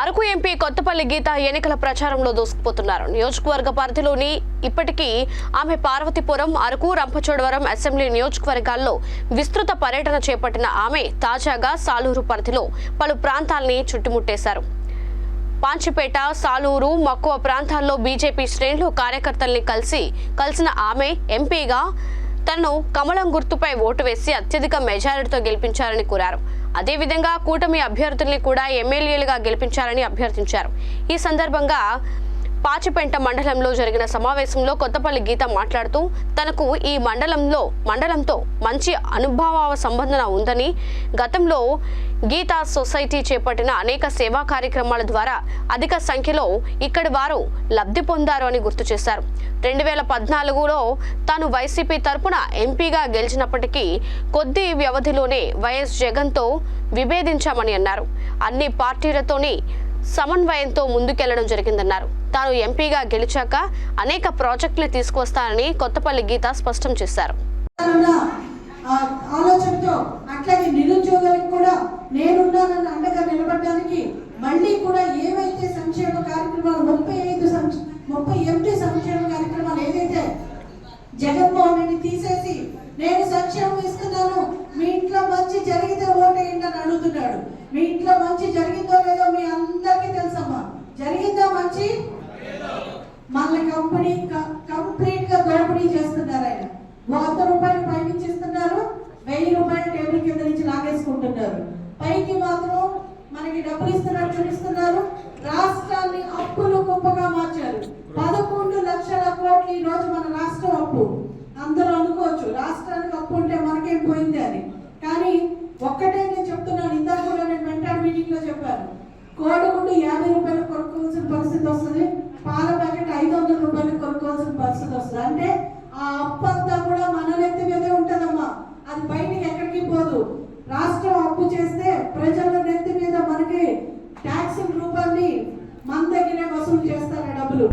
Araku MP Kothapalli గీత ఎన్నికల ప్రచారంలో దూసుకుపోతున్నారు. నియోజకవర్గ పరిధిలోని ఇప్పటికీ ఆమె పార్వతీపురం అరకు రంపచోడవరం అసెంబ్లీ నియోజకవర్గాల్లో విస్తృత పర్యటన చేపట్టిన ఆమె తాజాగా సాలూరు పరిధిలో పలు ప్రాంతాల్ని చుట్టుముట్టేశారు. పాంచిపేట సాలూరు మక్కువ ప్రాంతాల్లో బీజేపీ శ్రేణులు కార్యకర్తల్ని కలిసి కలిసిన ఆమె ఎంపీగా తనను కమలం గుర్తుపై ఓటు వేసి అత్యధిక మెజారిటీతో గెలిపించారని కోరారు. అదేవిధంగా కూటమి అభ్యర్థుల్ని కూడా ఎమ్మెల్యేలుగా గెలిపించాలని అభ్యర్థించారు. ఈ సందర్భంగా పాచిపెంట మండలంలో జరిగిన సమావేశంలో కొత్తపల్లి గీత మాట్లాడుతూ తనకు ఈ మండలంలో మండలంతో మంచి అనుభవ సంబంధన ఉందని గతంలో గీతా సొసైటీ చేపట్టిన అనేక సేవా కార్యక్రమాల ద్వారా అధిక సంఖ్యలో ఇక్కడి వారు లబ్ధి పొందారు అని గుర్తు చేశారు. రెండు వేల పద్నాలుగులో తాను వైసీపీ తరపున ఎంపీగా గెలిచినప్పటికీ కొద్ది వ్యవధిలోనే వైఎస్ జగన్తో విభేదించామని అన్నారు. అన్ని పార్టీలతోని సమన్వయంతో ముందుకెళ్ళడం జరిగిందన్నారు. తాను ఎంపీగా గెలిచాక అనేక ప్రాజెక్టులు తీసుకొస్తానని కొత్తపల్లి గీత స్పష్టం చేశారు. ఆలోచనతో అట్లాగే నిరుద్యోగులకు కూడా నేనున్నానన్న అండగా నిలబడడానికి మళ్ళీ కూడా ఏవైతే సంక్షేమ కార్యక్రమాలు ముప్పై ఐదు ముప్పై ఎనిమిది సంక్షేమ కార్యక్రమాలు ఏదైతే జగన్మోహన్ రెడ్డి తీసేసి నేను సంక్షేమం ఇస్తున్నాను మీ ఇంట్లో మంచి జరిగితే ఓటేయండి అని అడుగుతున్నాడు. మీ ఇంట్లో మంచి జరిగిందో చేస్తున్నారు. రాష్ట్రాన్ని అప్పులు కుప్పగా మార్చారు. పదకొండు లక్షల కోట్లు ఈ రోజు మన రాష్ట్రం అప్పు. అందరూ అనుకోవచ్చు రాష్ట్రానికి అప్పు ఉంటే మనకేం పోయింది అని. కానీ ఒక్కటే నేను చెప్తున్నాను ఇందాక కూడా నేను వెంటాడు మీటింగ్లో చెప్పాను. కోడిగుడ్డు యాభై రూపాయలు కొనుక్కోవాల్సిన పరిస్థితి వస్తుంది. పాల ప్యాకెట్ ఐదు వందల రూపాయలు కొనుక్కోవాల్సిన పరిస్థితి వస్తుంది. అంటే ఆ అప్పు అంతా కూడా మన నెత్తి మీదే ఉంటదమ్మా. అది బయటికి ఎక్కడికి పోదు. రాష్ట్రం అప్పు చేస్తే ప్రజల నెత్తి మీద రూపాన్ని మన దగ్గరే వసూలు చేస్తారు డబ్బులు?